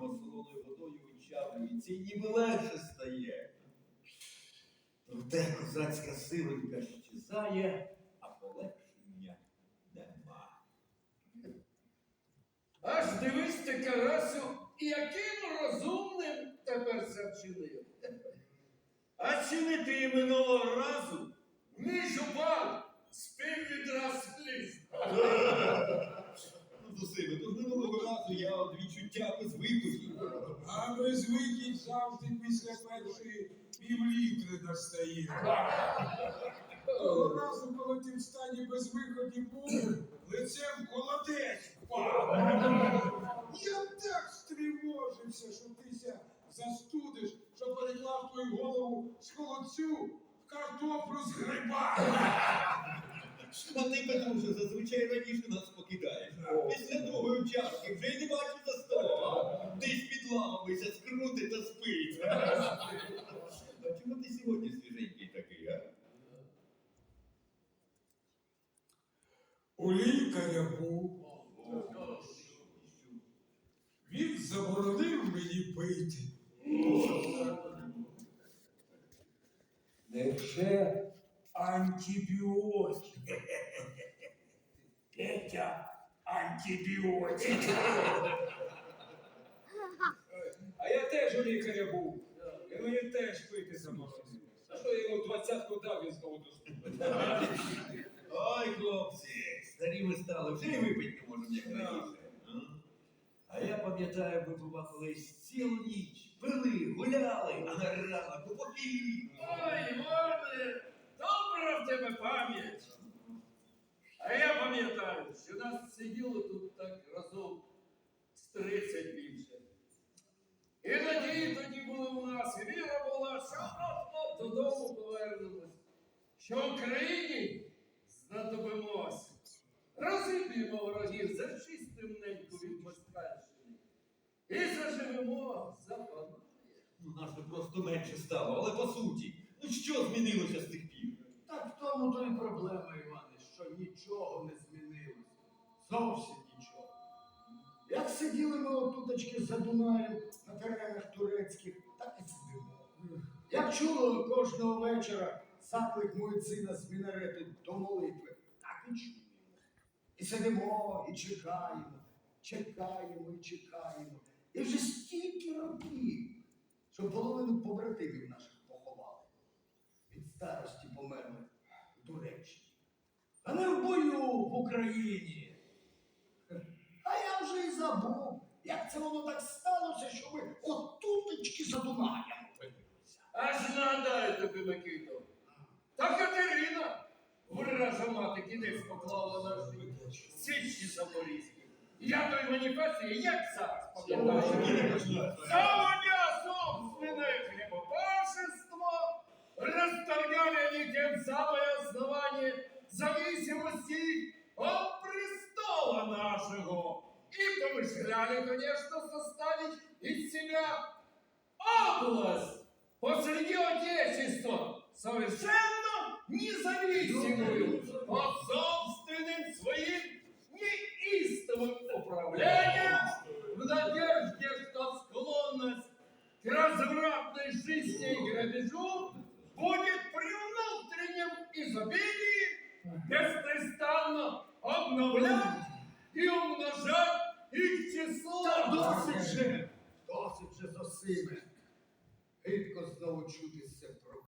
нього солоною водою вичавлюється і ніби легше стає. Проте козацька силонька щезає, а полегшення нема. Аж дивись ти, Карасю, яким розумним тепер завчинив. А чи не ти минулого разу? Мій жупан спів відраз ліс. Ну, Зосиме, то ж минулого разу я од відчуття без випадків. А безвихідь завжди після першої півлітри достає. Того разу, коли ти в стані безвиході був, лицем в холодець впав. Я так стривожився, що тися застудиш, що переклав твою голову з холодцю в картоплю з грибами. А ти, Петруше, зазвичай раніше нас покидаєш. Після другої чашки вже й не бачу за. Десь під лавами ся скрути та спить. А чому ти сьогодні свіженький такий, а? У лікаря був. Він заборонив мені пити. Невже антибіотик? Петя, антибіотик. Теж у лікаря був. І мені теж пити заморозив. А що я йому двадцятку дав, він знову доступить. Ой, хлопці, старі ми стали, вже й випити не можемо, як раніше. а? Я пам'ятаю, ми бували цілу ніч, пили, гуляли, а на ранок покій. Ой, Іване, добра в тебе пам'ять. А я пам'ятаю, що нас сиділо тут так разом з 30 більше. І надії тоді були у нас, і віра була, що от-от додому повернемось, що в Україні знадобимося. Розіб'ємо ворогів, зачистимо неньку від Москальщини. І заживемо за паною. Ну, нас би просто менше стало, але по суті, ну що змінилося з тих пір? Так в тому то і проблема, Іване, що нічого не змінилося. Зовсім сиділи ми отуточки за Дунаєм на теренах турецьких, так і сидимо. Як чули кожного вечора заклик муецина з мінарету до молитви, так і чуємо. І сидимо, і чекаємо, чекаємо і чекаємо. І вже стільки років, що половину побратимів наших поховали. Від старості померли в Туреччині. А не в бою в Україні. А забув, як це воно так сталося, що ми отуточки за Дунаєм опинилися. Аж нагадаю тобі, Микито. Та Катерина, вража мати кінець поклала на життя. Січі Запорізькі. Я той маніфесті, як зараз пам'ятаю. Заводя собственное хлебопашество, расторгали они тем самое основание зависимости от престола нашего. И помышляли, конечно, составить из себя область посреди Отечества, совершенно независимую от собственным своим неистовым управлением в надежде, что склонность к развратной жизни и грабежу будет при внутреннем изобилии беспрестанно обновлять досить же, досить же Зосиме. Гидко знову чути це